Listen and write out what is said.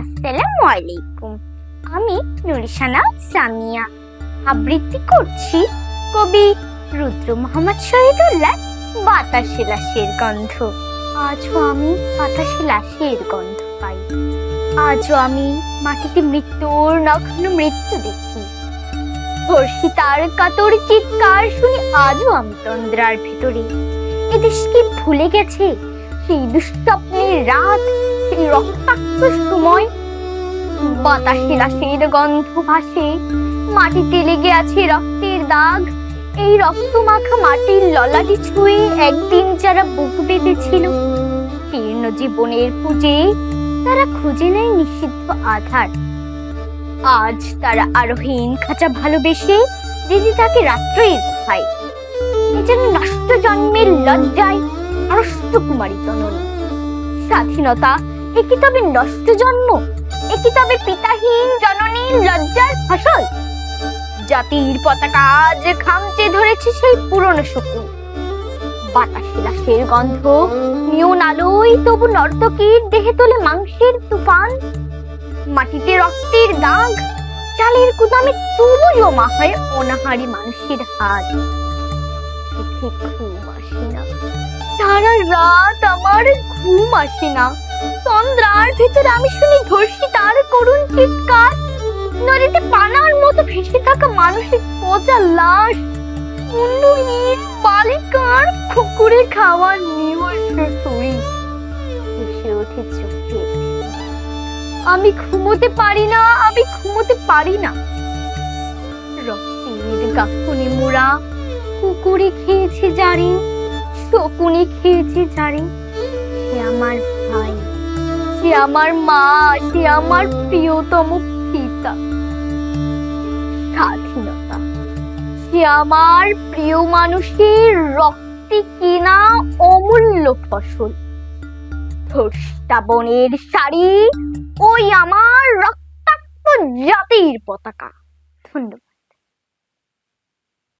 আসসালামু আলাইকুম। আমি নুরিশানা সামিয়া। আবৃত্তি করছি কবি রুদ্র মোহাম্মদ শহীদুল্লাহ বাতাসে লাশের গন্ধ আজও আমি বাতাসে লাশের গন্ধ পাই। আজও আমি মাটিতে মৃত্যুর নগ্ন মৃত্যু দেখি। ধর্ষিতার কাতর চিৎকার শুনি আজও আমি তন্দ্রার ভিতরে। এদেশকে ভুলে গেছে সেই দুঃস্বপ্নের রাত সেই রক্তাক্ত সময়। বাতাসে লাশের গন্ধ ভাসে। মাটিতে লেগে আছে রক্তের দাগ। এই রক্ত মাখা মাটির ললাটি ছুঁয়ে একদিন যারা বুক বেঁধেছিল, জীর্ণ জীবনের পুজে তারা খুঁজে নেয় নিষিদ্ধ আধার। আজ তারা আরোহীন খাঁচা ভালোবেসে দিদি তাকে রাত্রেই খায় যেন নষ্ট জন্মের লজ্জায় নষ্ট কুমারী জননী। স্বাধীনতা এ কি তবে নষ্ট জন্ম, এ কি তবে পিতাহীন জননীর লজ্জার ফসল। জাতির পতাকা খামচে ধরেছে সেই পুরনো শকুন বাতাসে লাশের গন্ধ নিয়ন আলোয় তবু নর্তকীর দেহে তোলে মাংসের তুফান। মাটিতে রক্তের দাগ, চালের কুদামে তবু জমা হয় অনাহারি মানুষের হাত। ঘুম আসে না, সারা রাত আমার ঘুম আসে না। তন্দ্রার ভিতরে আমি শুনি ধর্ষি তার করুণ চিৎকার। নদীতে পানার মতো ভেসে থাকা মানুষের পচা লাশ মুন্ডহীন বালিকার খাওয়ার চোখে। আমি ঘুমোতে পারি না, আমি ঘুমোতে পারি না। রক্তের গাফনে মোড়া, কুকুরে খেয়েছে জারি, শকুনি খেয়েছে জারি। সে আমার ভাই। সে আমার মা, সে আমার প্রিয়তম পিতা। স্বাধীনতা। সে আমার প্রিয় মানুষের রক্তে কেনা অমূল্য ফসল। ধর্ষিতা বনের শাড়ি ওই আমার রক্তাক্ত জাতির পতাকা। ধন্যবাদ।